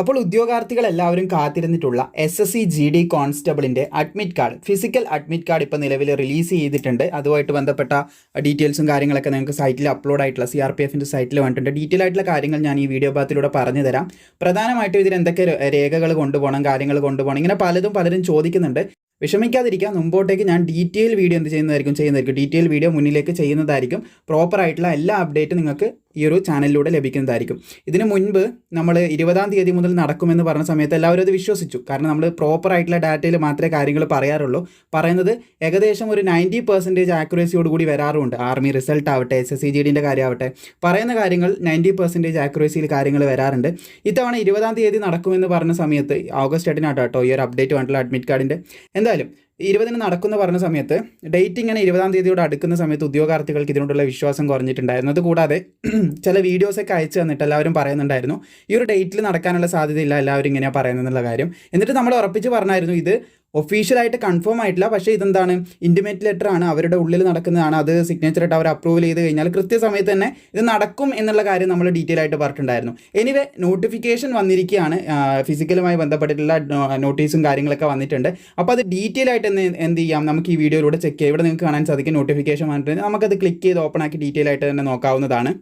അപ്പോൾ ഉദ്യോഗാർത്ഥികൾ എല്ലാവരും കാത്തിരുന്നിട്ടുള്ള S S C G D കോൺസ്റ്റബിളിന്റെ admit card physical admit card ഇപ്പോൾ നിലവിൽ റിലീസ് ചെയ്തിട്ടുണ്ട്. അതുമായിട്ട് ബന്ധപ്പെട്ട ഡീറ്റെയിൽസും കാര്യങ്ങളൊക്കെ നിങ്ങൾക്ക് സൈറ്റിൽ അപ്ലോഡ് ആയിട്ടുള്ള സി ആർ പി എഫിന്റെ സൈറ്റിൽ വന്നിട്ടുണ്ട്. ഡീറ്റെയിൽ ആയിട്ടുള്ള കാര്യങ്ങൾ ഞാൻ ഈ വീഡിയോ ഭാഗത്തിലൂടെ പറഞ്ഞു തരാം. പ്രധാനമായിട്ടും ഇതിൽ എന്തൊക്കെ രേഖകൾ കൊണ്ടുപോകണം കാര്യങ്ങൾ കൊണ്ടുപോകണം ഇങ്ങനെ പലതും പലരും ചോദിക്കുന്നുണ്ട്. വിഷമിക്കാതിരിക്കുക മുമ്പോട്ടേക്ക് ഞാൻ ഡീറ്റെയിൽ വീഡിയോ എന്ത് ചെയ്യുന്നതായിരിക്കും ചെയ്യുന്നതായിരിക്കും. ഡീറ്റെയിൽ വീഡിയോ മുന്നിലേക്ക് ചെയ്യുന്നതായിരിക്കും. പ്രോപ്പറായിട്ടുള്ള എല്ലാ അപ്ഡേറ്റും നിങ്ങൾക്ക് ഈ ഒരു ചാനലിലൂടെ ലഭിക്കുന്നതായിരിക്കും. ഇതിനു മുൻപ് നമ്മൾ ഇരുപതാം തീയതി മുതൽ നടക്കുമെന്ന് പറഞ്ഞ സമയത്ത് എല്ലാവരും അത് വിശ്വസിച്ചു. കാരണം നമ്മൾ പ്രോപ്പർ ആയിട്ടുള്ള ഡാറ്റയിൽ മാത്രമേ കാര്യങ്ങൾ പറയാറുള്ളൂ. പറയുന്നത് ഏകദേശം ഒരു നയന്റി പെർസെന്റേജ് ആക്യുറേസിയോടുകൂടി വരാറുണ്ട് ആർമി റിസൾട്ട് ആവട്ടെ എസ് എസ് സി ജി ഡിന്റെ കാര്യമാവട്ടെ പറയുന്ന കാര്യങ്ങൾ നയന്റി പെർസെന്റേജ് ആക്യുറസിയിൽ കാര്യങ്ങൾ വരാറുണ്ട്. ഇത്തവണ ഇരുപതാം തീയതി നടക്കുമെന്ന് പറഞ്ഞ സമയത്ത് ഓഗസ്റ്റ് എട്ടിനാട്ടോ കേട്ടോ ഈ ഒരു അപ്ഡേറ്റ് വന്നിട്ടുള്ള അഡ്മിറ്റ് കാർഡിന്റെ എന്തായാലും ഇരുപതിന് നടക്കുന്ന പറഞ്ഞ സമയത്ത് ഡേറ്റ് ഇങ്ങനെ ഇരുപതാം തീയതിയോട് അടുക്കുന്ന സമയത്ത് ഉദ്യോഗാർത്ഥികൾക്ക് ഇതിനോടുള്ള വിശ്വാസം കുറഞ്ഞിട്ടുണ്ടായിരുന്നു. അതുകൂടാതെ ചില വീഡിയോസൊക്കെ അയച്ചു തന്നിട്ട് എല്ലാവരും പറയുന്നുണ്ടായിരുന്നു ഈ ഒരു ഡേറ്റിൽ നടക്കാനുള്ള സാധ്യതയില്ല എല്ലാവരും ഇങ്ങനെയാണ് പറയുന്നതെന്നുള്ള കാര്യം. എന്നിട്ട് നമ്മൾ ഉറപ്പിച്ച് പറഞ്ഞായിരുന്നു ഇത് ഒഫീഷ്യലായിട്ട് കൺഫേം ആയിട്ടില്ല. പക്ഷേ ഇതെന്താണ്? ഇന്റിമേറ്റ് ലെറ്റർ ആണ്. അവരുടെ ഉള്ളിൽ നടക്കുന്നതാണ്. അത് സിഗ്നേച്ചർ ആയിട്ട് അവർ അപ്രൂവൽ ചെയ്ത് കഴിഞ്ഞാൽ കൃത്യസമയത്ത് തന്നെ ഇത് നടക്കും എന്നുള്ള കാര്യം നമ്മൾ ഡീറ്റെയിൽ ആയിട്ട് പറഞ്ഞിട്ടുണ്ടായിരുന്നു. എനിവേ നോട്ടിഫിക്കേഷൻ വന്നിരിക്കുകയാണ്. ഫിസിക്കലുമായി ബന്ധപ്പെട്ടിട്ടുള്ള നോട്ടീസും കാര്യങ്ങളൊക്കെ വന്നിട്ടുണ്ട്. അപ്പോൾ അത് ഡീറ്റെയിൽ ആയിട്ട് എന്ത് ചെയ്യാം? നമുക്ക് ഈ വീഡിയോയിലൂടെ ചെക്ക് ചെയ്യാം. ഇവിടെ നിങ്ങൾക്ക് കാണാൻ സാധിക്കും നോട്ടിഫിക്കേഷൻ വന്നിട്ടുണ്ട്. നമുക്കത് ക്ലിക്ക് ചെയ്ത് ഓപ്പൺ ആക്കി ഡീറ്റെയിൽ ആയിട്ട് തന്നെ നോക്കാവുന്നതാണ്.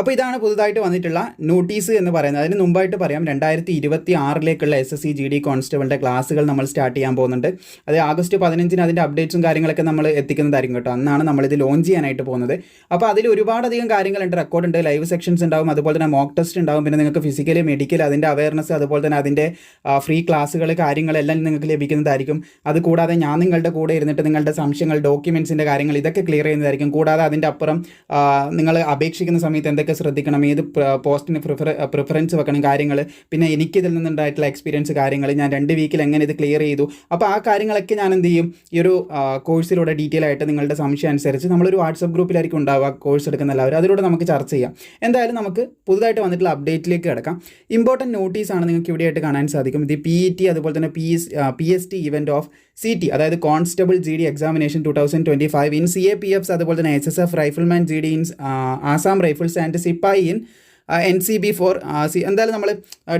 അപ്പോൾ ഇതാണ് പുതുതായിട്ട് വന്നിട്ടുള്ള നോട്ടീസ് എന്ന് പറയുന്നത്. അതിന് മുമ്പായിട്ട് പറയാം രണ്ടായിരത്തി ഇരുപത്തി ആറിലേക്കുള്ള S S C G D കോൺസ്റ്റബിളിന്റെ ക്ലാസ്സുകൾ നമ്മൾ സ്റ്റാർട്ട് ചെയ്യാൻ പോകുന്നുണ്ട്. അത് ആഗസ്റ്റ് പതിനഞ്ചിന് അതിന്റെ അപ്ഡേറ്റ്സും കാര്യങ്ങളൊക്കെ നമ്മൾ എത്തിക്കുന്നതായിരിക്കും കേട്ടോ. അന്നാണ് നമ്മളിത് ലോഞ്ച് ചെയ്യാനായിട്ട് പോകുന്നത്. അപ്പോൾ അതിൽ ഒരുപാടധികം കാര്യങ്ങളുണ്ട്. റെക്കോർഡ് ഉണ്ട് ലൈവ് സെക്ഷൻസ് ഉണ്ടാവും അതുപോലെ തന്നെ മോക്ക് ടെസ്റ്റ് ഉണ്ടാവും. പിന്നെ നിങ്ങൾക്ക് ഫിസിക്കലി മെഡിക്കൽ അതിന്റെ അവയർനെസ് അതുപോലെ തന്നെ അതിന്റെ ഫ്രീ ക്ലാസ്സുകൾ കാര്യങ്ങളെല്ലാം നിങ്ങൾക്ക് ലഭിക്കുന്നതായിരിക്കും. അത് കൂടാതെ ഞാൻ നിങ്ങളുടെ കൂടെ ഇരുന്നിട്ട് നിങ്ങളുടെ സംശയങ്ങൾ ഡോക്യുമെൻസിന്റെ കാര്യങ്ങൾ ഇതൊക്കെ ക്ലിയർ ചെയ്യുന്നതായിരിക്കും. കൂടാതെ അതിന്റെ അപ്പുറം നിങ്ങൾ അപേക്ഷിക്കുന്ന സമയത്ത് എന്തൊക്കെ ശ്രദ്ധിക്കണം. ഏത് പോസ്റ്റിന് പ്രിഫർ പ്രിഫറൻസ് വെക്കണം കാര്യങ്ങൾ പിന്നെ എനിക്കിതിൽ നിന്നുണ്ടായിട്ടുള്ള എക്സ്പീരിയൻസ് കാര്യങ്ങൾ ഞാൻ രണ്ട് വീക്കിൽ എങ്ങനെ ഇത് ക്ലിയർ ചെയ്തു. അപ്പോൾ ആ കാര്യങ്ങളൊക്കെ ഞാൻ എന്ത് ചെയ്യും? ഈ ഒരു കോഴ്സിലൂടെ ഡീറ്റെയിൽ ആയിട്ട് നിങ്ങളുടെ സംശയം അനുസരിച്ച് നമ്മളൊരു വാട്സപ്പ് ഗ്രൂപ്പിലായിരിക്കും ഉണ്ടാവുക കോഴ്സ് എടുക്കുന്ന എല്ലാവരും. അതിലൂടെ നമുക്ക് ചർച്ച ചെയ്യാം. എന്തായാലും നമുക്ക് പുതുതായിട്ട് വന്നിട്ടുള്ള അപ്ഡേറ്റിലേക്ക് കിടക്കാം. ഇമ്പോർട്ടന്റ് നോട്ടീസാണ് നിങ്ങൾക്ക് ഇവിടെയായിട്ട് കാണാൻ സാധിക്കും. ഇത് പി ഇ ടി അതുപോലെ തന്നെ P S P S T event of C T അതായത് constable G D examination two thousand twenty five in C A P Fs അതുപോലെ തന്നെ S S F rifleman G D in Assam rifles and സിപ്പായി in N C B four C എന്തായാലും നമ്മൾ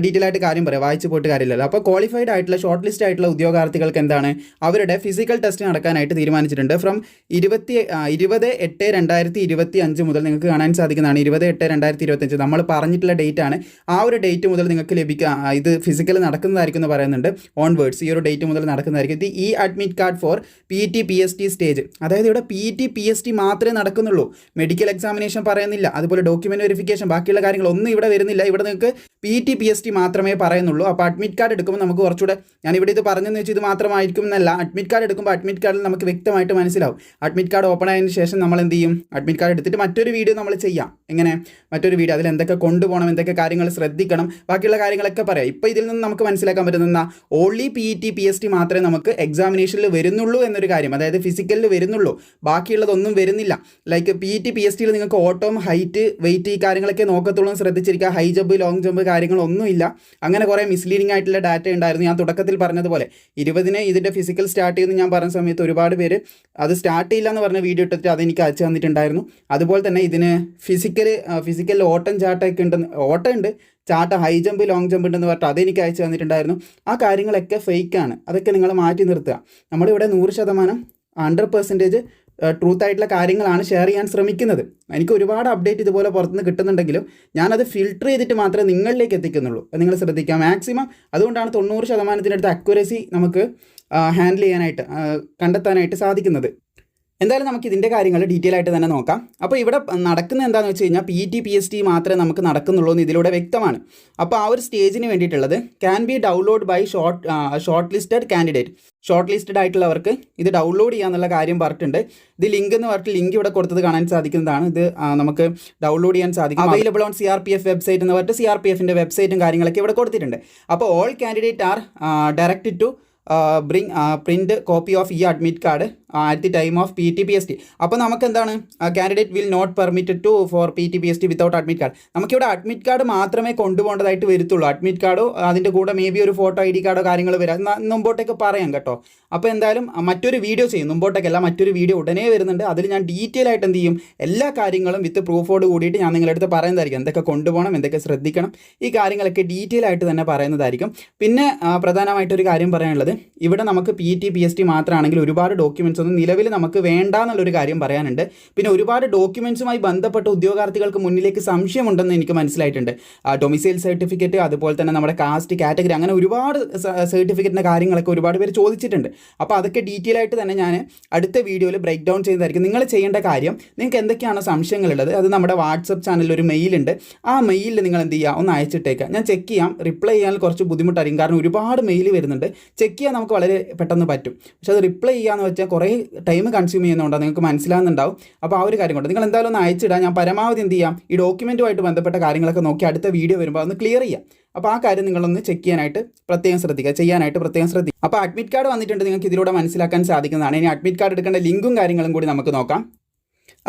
detail ആയിട്ട് കാര്യം പറയാം. വായിച്ചു പോയിട്ട് കാര്യമില്ലല്ലോ. അപ്പോൾ ക്വാളിഫൈഡ് ആയിട്ടുള്ള ഷോർട്ട് ലിസ്റ്റ് ആയിട്ടുള്ള ഉദ്യോഗാർത്ഥികൾക്ക് എന്താണ്? അവരുടെ ഫിസിക്കൽ ടെസ്റ്റ് നടക്കാനായിട്ട് തീരുമാനിച്ചിട്ടുണ്ട്. ഫ്രം ഇരുപത്തി ഇരുപത് എട്ട് രണ്ടായിരത്തി ഇരുപത്തി അഞ്ച് മുതൽ നിങ്ങൾക്ക് കാണാൻ സാധിക്കുന്നതാണ്. ഇരുപത് എട്ട് രണ്ടായിരത്തി ഇരുപത്തഞ്ച് നമ്മൾ പറഞ്ഞിട്ടുള്ള ഡേറ്റ് ആണ്. ആ ഒരു ഡേറ്റ് മുതൽ നിങ്ങൾക്ക് ലഭിക്കുക ഇത് ഫിസിക്കൽ നടക്കുന്നതായിരിക്കും എന്ന് പറയുന്നുണ്ട്. ഓൺവേർഡ്സ് ഈ ഒരു ഡേറ്റ് മുതൽ നടക്കുന്നതായിരിക്കും. ഇത് ഈ admit card for P T P S T stage അതായത് ഇവിടെ P T P S T മാത്രമേ നടക്കുന്നുള്ളൂ. മെഡിക്കൽ എക്സാമിനേഷൻ പറയുന്നില്ല. അതുപോലെ ഡോക്യുമെന്റ് വെരിഫിക്കേഷൻ ബാക്കിയുള്ള കാര്യങ്ങളൊന്നും ഇവിടെ വരുന്നില്ല. ഇവിടെ നിങ്ങൾക്ക് P T P S T മാത്രമേ പറയുന്നുള്ളൂ. അപ്പോൾ അഡ്മിറ്റ് കാർഡ് എടുക്കുമ്പോൾ നമുക്ക് കുറച്ചുകൂടെ ഞാൻ ഇവിടെ ഇത് പറഞ്ഞെന്ന് വെച്ചാൽ ഇത് മാത്രമായിരിക്കും എന്നല്ല. അഡ്മിറ്റ് കാർഡ് എടുക്കുമ്പോൾ അഡ്മിറ്റ് കാർഡിൽ നമുക്ക് വ്യക്തമായിട്ട് മനസ്സിലാവും. അഡ്മിറ്റ് കാർഡ് ഓപ്പൺ ആയതിനു ശേഷം നമ്മൾ എന്ത് ചെയ്യും? അഡ്മിറ്റ് കാർഡ് എടുത്തിട്ട് മറ്റൊരു വീഡിയോ നമ്മൾ ചെയ്യാം. എങ്ങനെ? മറ്റൊരു വീഡിയോ അതിൽ എന്തൊക്കെ കൊണ്ടുപോകണം എന്തൊക്കെ കാര്യങ്ങൾ ശ്രദ്ധിക്കണം ബാക്കിയുള്ള കാര്യങ്ങളൊക്കെ പറയാം. ഇപ്പോൾ ഇതിൽ നിന്ന് നമുക്ക് മനസ്സിലാക്കാൻ പറ്റുന്ന only P T P S T മാത്രമേ നമുക്ക് എക്സാമിനേഷനിൽ വരുന്നുള്ളൂ എന്നൊരു കാര്യം. അതായത് ഫിസിക്കലിൽ വരുന്നുള്ളൂ. ബാക്കിയുള്ളതൊന്നും വരുന്നില്ല. Like P T P S ടിയിൽ നിങ്ങൾക്ക് ഓട്ടം ഹൈറ്റ് വെയിറ്റ് ഈ കാര്യങ്ങളൊക്കെ നോക്കത്തുള്ളൂ ശ്രദ്ധിച്ചിരിക്കുക. ഹൈ ജമ്പ് ലോങ് ജമ്പ് കാര്യങ്ങളൊന്നുമില്ല. അങ്ങനെ കുറേ മിസ്ലീഡിംഗ് ആയിട്ടുള്ള ഡാറ്റ ഉണ്ടായിരുന്നു. ഞാൻ തുടക്കത്തിൽ പറഞ്ഞതുപോലെ ഇരുപതിന് ഇതിന്റെ ഫിസിക്കൽ സ്റ്റാർട്ട് ചെയ്യുന്ന ഞാൻ പറഞ്ഞ സമയത്ത് ഒരുപാട് പേര് അത് സ്റ്റാർട്ട് ചെയ്യില്ല എന്ന് പറഞ്ഞ വീഡിയോ ഇട്ടിട്ട് അതെനിക്ക് അയച്ചു തന്നിട്ടുണ്ടായിരുന്നു. അതുപോലെ തന്നെ ഇതിന് ഫിസിക്കൽ ഫിസിക്കൽ ഓട്ടം ചാട്ടമൊക്കെ ഉണ്ടെന്ന് ഓട്ടം ഉണ്ട്. ചാട്ട ഹൈ ജമ്പ് ലോങ് ജമ്പ് ഉണ്ടെന്ന് പറഞ്ഞിട്ട് അതെനിക്ക് അയച്ചു തന്നിട്ടുണ്ടായിരുന്നു. ആ കാര്യങ്ങളൊക്കെ ഫേക്കാണ് അതൊക്കെ നിങ്ങൾ മാറ്റി നിർത്തുക. നമ്മളിവിടെ നൂറ് ശതമാനം ഹൺഡ്രഡ് പെർസെന്റേജ് ട്രൂത്ത് ആയിട്ടുള്ള കാര്യങ്ങളാണ് ഷെയർ ചെയ്യാൻ ശ്രമിക്കുന്നത്. എനിക്ക് ഒരുപാട് അപ്ഡേറ്റ് ഇതുപോലെ പുറത്തുനിന്ന് കിട്ടുന്നുണ്ടെങ്കിലും ഞാനത് ഫിൽട്ടർ ചെയ്തിട്ട് മാത്രമേ നിങ്ങളിലേക്ക് എത്തിക്കുന്നുള്ളൂ. അത് നിങ്ങൾ ശ്രദ്ധിക്കുക. മാക്സിമം അതുകൊണ്ടാണ് തൊണ്ണൂറ് ശതമാനത്തിനടുത്ത് അക്യുറസി നമുക്ക് ഹാൻഡിൽ ചെയ്യാനായിട്ട് കണ്ടെത്താനായിട്ട് സാധിക്കുന്നത്. എന്തായാലും നമുക്ക് ഇതിന്റെ കാര്യങ്ങൾ ഡീറ്റെയിൽ ആയിട്ട് തന്നെ നോക്കാം. അപ്പോൾ ഇവിടെ നടക്കുന്ന എന്താണെന്ന് വെച്ച് കഴിഞ്ഞാൽ P T P S T മാത്രമേ നമുക്ക് നടക്കുന്നുള്ളൂ എന്ന് ഇതിലൂടെ വ്യക്തമാണ്. അപ്പോൾ ആ ഒരു സ്റ്റേജിന് വേണ്ടിയിട്ടുള്ളത് can be download by short short listed candidate short listed ആയിട്ടുള്ളവർക്ക് ഇത് ഡൗൺലോഡ് ചെയ്യാന്നുള്ള കാര്യം പറഞ്ഞിട്ടുണ്ട്. ഇത് ലിങ്ക് എന്ന് പറഞ്ഞിട്ട് ലിങ്ക് ഇവിടെ കൊടുത്തത് കാണാൻ സാധിക്കുന്നതാണ്. ഇത് നമുക്ക് ഡൗൺലോഡ് ചെയ്യാൻ സാധിക്കും. Available on C R P F website എന്ന് പറഞ്ഞിട്ട് സി ആർ പി എഫിന്റെ വെബ്സൈറ്റും കാര്യങ്ങളൊക്കെ ഇവിടെ കൊടുത്തിട്ടുണ്ട്. അപ്പോൾ all candidate are direct to bring print copy of ഈ admit card at the time of P T P S T അപ്പോൾ നമുക്ക് എന്താണ് candidate will not permitted to for P T P S T without admit card നമുക്കിവിടെ admit card മാത്രമേ കൊണ്ടുപോകേണ്ടതായിട്ട് വരത്തുള്ളൂ. Admit കാർഡോ അതിന്റെ കൂടെ മേ ബി ഒരു ഫോട്ടോ ഐ ഡി കാർഡോ കാര്യങ്ങൾ വരാം. മുമ്പോട്ടേക്ക് പറയാം കേട്ടോ. അപ്പോൾ എന്തായാലും മറ്റൊരു വീഡിയോ ചെയ്യും. മുമ്പോട്ടേക്കല്ല മറ്റൊരു വീഡിയോ ഉടനെ വരുന്നുണ്ട്. അതിൽ ഞാൻ ഡീറ്റെയിൽ ആയിട്ട് എന്ത് ചെയ്യും? എല്ലാ കാര്യങ്ങളും വിത്ത് പ്രൂഫോട് കൂടിയിട്ട് ഞാൻ നിങ്ങളുടെ അടുത്ത് പറയുന്നതായിരിക്കും. എന്തൊക്കെ കൊണ്ടുപോകണം എന്തൊക്കെ ശ്രദ്ധിക്കണം ഈ കാര്യങ്ങളൊക്കെ ഡീറ്റെയിൽ ആയിട്ട് തന്നെ പറയുന്നതായിരിക്കും. പിന്നെ പ്രധാനമായിട്ടൊരു കാര്യം പറയാനുള്ളത്. ഇവിടെ നമുക്ക് P T P S T മാത്രമാണെങ്കിൽ ഒരുപാട് ഡോക്യുമെന്റ്സ് ഒന്നും നിലവിൽ നമുക്ക് വേണ്ട എന്നുള്ളൊരു കാര്യം പറയാനുണ്ട്. പിന്നെ ഒരുപാട് ഡോക്യുമെന്റ്സുമായി ബന്ധപ്പെട്ട ഉദ്യോഗാർത്ഥികൾക്ക് മുന്നിലേക്ക് സംശയമുണ്ടെന്ന് എനിക്ക് മനസ്സിലായിട്ടുണ്ട്. ഡൊമിസൈൽ സർട്ടിഫിക്കറ്റ് അതുപോലെ തന്നെ നമ്മുടെ കാസ്റ്റ് കാറ്റഗറി അങ്ങനെ ഒരുപാട് സർട്ടിഫിക്കറ്റിന്റെ കാര്യങ്ങളൊക്കെ ഒരുപാട് പേര് ചോദിച്ചിട്ടുണ്ട്. അപ്പോൾ അതൊക്കെ ഡീറ്റെയിൽ ആയിട്ട് തന്നെ ഞാൻ അടുത്ത വീഡിയോയിൽ ബ്രേക്ക് ഡൗൺ ചെയ്യുന്നതായിരിക്കും. നിങ്ങൾ ചെയ്യേണ്ട കാര്യം നിങ്ങൾക്ക് എന്തൊക്കെയാണ് സംശയങ്ങളുള്ളത് അത് നമ്മുടെ വാട്സപ്പ് ചാനലിൽ ഒരു മെയിൽ ഉണ്ട്. ആ മെയിലിൽ നിങ്ങൾ എന്ത് ചെയ്യുക ഒന്ന് അയച്ചിട്ടേക്കുക ഞാൻ ചെക്ക് ചെയ്യാം റിപ്ലൈ ചെയ്യാൻ കുറച്ച് ബുദ്ധിമുട്ടായിരിക്കും. കാരണം ഒരുപാട് മെയിൽ വരുന്നുണ്ട്. ചെക്ക് ചെയ്യാൻ നമുക്ക് വളരെ പെട്ടെന്ന് പറ്റും. പക്ഷേ അത് റിപ്ലൈ ചെയ്യാന്ന് വെച്ചാൽ കുറേ ടൈം കൺസ്യൂം ചെയ്യുന്നതുകൊണ്ട് നിങ്ങൾക്ക് മനസ്സിലാകുന്നുണ്ടാവും അപ്പോൾ ആ ഒരു കാര്യം കൊണ്ട് നിങ്ങൾ എന്തായാലും ഒന്ന് അയച്ചിടാം. ഞാൻ പരമാവധി എന്ത് ചെയ്യാം? ഈ ഡോക്യുമെന്റുമായിട്ട് ബന്ധപ്പെട്ട കാര്യങ്ങളൊക്കെ നോക്കി അടുത്ത വീഡിയോ വരുമ്പോൾ ഒന്ന് ക്ലിയർ ചെയ്യാം. അപ്പോൾ ആ കാര്യം നിങ്ങളൊന്ന് ചെക്ക് ചെയ്യാനായിട്ട് പ്രത്യേകം ശ്രദ്ധിക്കുക. ചെയ്യാനായിട്ട് പ്രത്യേകം ശ്രദ്ധിക്കുക. അപ്പോൾ അഡ്മിറ്റ് കാർഡ് വന്നിട്ടുണ്ട് നിങ്ങൾക്ക് ഇതിലൂടെ മനസ്സിലാക്കാൻ സാധിക്കുന്നതാണ്. ഇനി അഡ്മിറ്റ് കാർഡ് എടുക്കേണ്ട ലിങ്കും കാര്യങ്ങളും കൂടി നമുക്ക് നോക്കാം.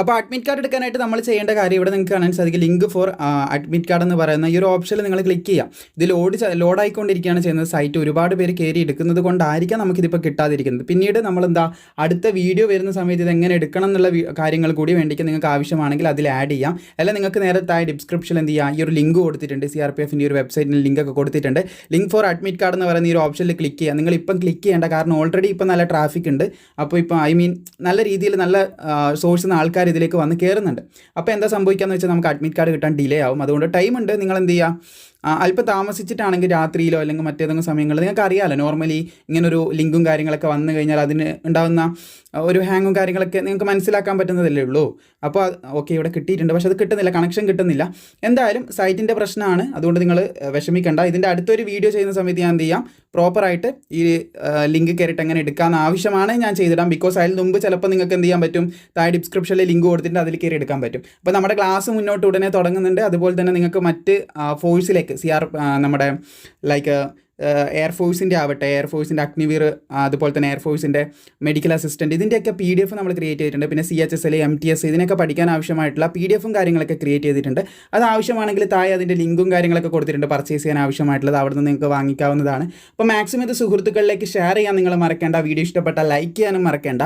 അപ്പോൾ അഡ്മിറ്റ് കാർഡ് എടുക്കാനായിട്ട് നമ്മൾ ചെയ്യേണ്ട കാര്യം ഇവിടെ നിങ്ങൾക്ക് കാണാൻ സാധിക്കും. ലിങ്ക് ഫോർ അഡ്മിറ്റ് കാർഡ് എന്ന് പറയുന്ന ഈ ഒരു ഓപ്ഷനിൽ നിങ്ങൾ ക്ലിക്ക് ചെയ്യാം ഇത് ലോഡ് ലോഡ് ആയിക്കൊണ്ടിരിക്കുകയാണ് ചെയ്യുന്നത്. സൈറ്റ് ഒരുപാട് പേര് കയറി എടുക്കുന്നത് കൊണ്ടായിരിക്കാം നമുക്കിതിപ്പോൾ കിട്ടാതിരിക്കുന്നത്. പിന്നീട് നമ്മൾ എന്താ അടുത്ത വീഡിയോ വരുന്ന സമയത്ത് ഇത് എങ്ങനെ എടുക്കണം എന്നുള്ള കാര്യങ്ങൾ കൂടി വേണ്ടിക്ക് നിങ്ങൾക്ക് ആവശ്യമാണെങ്കിൽ അതിൽ ആഡ് ചെയ്യാം. അല്ലെങ്കിൽ നിങ്ങൾക്ക് നേരെ താഴെ ഡിസ്ക്രിപ്ഷനിൽ എന്ത് ചെയ്യാം? ഈ ഒരു ലിങ്ക് കൊടുത്തിട്ടുണ്ട്. സി ആർ പി എഫിന്റെ ഒരു വെബ്സൈറ്റിൽ ലിങ്ക് ഒക്കെ കൊടുത്തിട്ടുണ്ട്. ലിങ്ക് ഫോർ അഡ്മിറ്റ് കാർഡ് എന്ന് പറയുന്ന ഈ ഒരു ഓപ്ഷനിൽ ക്ലിക്ക് ചെയ്യാം നിങ്ങൾ ഇപ്പം ക്ലിക്ക് ചെയ്യേണ്ട കാരണം ഓൾറെഡി ഇപ്പം നല്ല ട്രാഫിക് ഉണ്ട്. അപ്പോൾ ഇപ്പോൾ ഐ മീൻ നല്ല രീതിയിൽ നല്ല സോഴ്സിൽ നിന്ന് ആൾക്കാർ ഇതിലേക്ക് വന്ന് കയറുന്നുണ്ട് അപ്പോൾ എന്താ സംഭവിക്കാന്ന് വെച്ചാൽ നമുക്ക് അഡ്മിറ്റ് കാർഡ് കിട്ടാൻ ഡിലേ ആവും. അതുകൊണ്ട് ടൈം ഉണ്ട്. നിങ്ങൾ എന്ത് ചെയ്യുക അല്പം താമസിച്ചിട്ടാണെങ്കിൽ രാത്രിയിലോ അല്ലെങ്കിൽ മറ്റേതെങ്കിലും സമയങ്ങളിൽ നിങ്ങൾക്ക് അറിയാമല്ലോ നോർമലി ഇങ്ങനൊരു ലിങ്കും കാര്യങ്ങളൊക്കെ വന്നു കഴിഞ്ഞാൽ അതിന് ഉണ്ടാകുന്ന ഒരു ഹാങ്ങും കാര്യങ്ങളൊക്കെ നിങ്ങൾക്ക് മനസ്സിലാക്കാൻ പറ്റുന്നതല്ലേ ഉള്ളൂ. അപ്പോൾ ഓക്കെ ഇവിടെ കിട്ടിയിട്ടുണ്ട്. പക്ഷെ അത് കിട്ടുന്നില്ല. കണക്ഷൻ കിട്ടുന്നില്ല. എന്തായാലും സൈറ്റിന്റെ പ്രശ്നമാണ്. അതുകൊണ്ട് നിങ്ങൾ വിഷമിക്കേണ്ട. ഇതിന്റെ അടുത്തൊരു വീഡിയോ ചെയ്യുന്ന സമയത്ത് ഞാൻ എന്ത് ചെയ്യാം? പ്രോപ്പറായിട്ട് ഈ ലിങ്ക് കയറിയിട്ട് എങ്ങനെ എടുക്കാമെന്ന് ആവശ്യമാണ് ഞാൻ ചെയ്തിടാം ബിക്കോസ് അതിൽ മുമ്പ് ചിലപ്പോൾ നിങ്ങൾക്ക് എന്ത് ചെയ്യാൻ പറ്റും? താഴെ ഡിസ്ക്രിപ്ഷനിൽ ലിങ്ക് കൊടുത്തിട്ട് അതിൽ കയറി എടുക്കാൻ പറ്റും. അപ്പോൾ നമ്മുടെ ക്ലാസ് മുന്നോട്ട് ഉടനെ തുടങ്ങുന്നുണ്ട്. അതുപോലെ തന്നെ നിങ്ങൾക്ക് മറ്റ് ഫോഴ്സിലേക്ക് സി ആർ നമ്മുടെ ലൈക്ക് എയർഫോഴ്സിന്റെ ആവട്ടെ എയർഫോഴ്സിന്റെ അഗ്നിവീർ അതുപോലെ തന്നെ എയർഫോഴ്സിന്റെ മെഡിക്കൽ അസിസ്റ്റന്റ് ഇതിന്റെയൊക്കെ പി ഡി എഫ് നമ്മൾ ക്രിയേറ്റ് ചെയ്തിട്ടുണ്ട്. പിന്നെ C H S L M T S ഇതിനൊക്കെ പഠിക്കാൻ ആവശ്യമായിട്ടുള്ള പി ഡി എഫും കാര്യങ്ങളൊക്കെ ക്രിയേറ്റ് ചെയ്തിട്ടുണ്ട്. അത് ആവശ്യമാണെങ്കിൽ താഴെ അതിന്റെ ലിങ്കും കാര്യങ്ങളൊക്കെ കൊടുത്തിട്ടുണ്ട്. പർച്ചേസ് ചെയ്യാൻ ആവശ്യമായിട്ടുള്ളത് അവിടെ നിന്ന് നിങ്ങൾക്ക് വാങ്ങിക്കാവുന്നതാണ്. അപ്പോൾ മാക്സിമം ഇത് സുഹൃത്തുക്കളിലേക്ക് ഷെയർ ചെയ്യാൻ നിങ്ങൾ മറക്കേണ്ട. വീഡിയോ ഇഷ്ടപ്പെട്ടാൽ ലൈക്ക് ചെയ്യാനും മറക്കേണ്ട.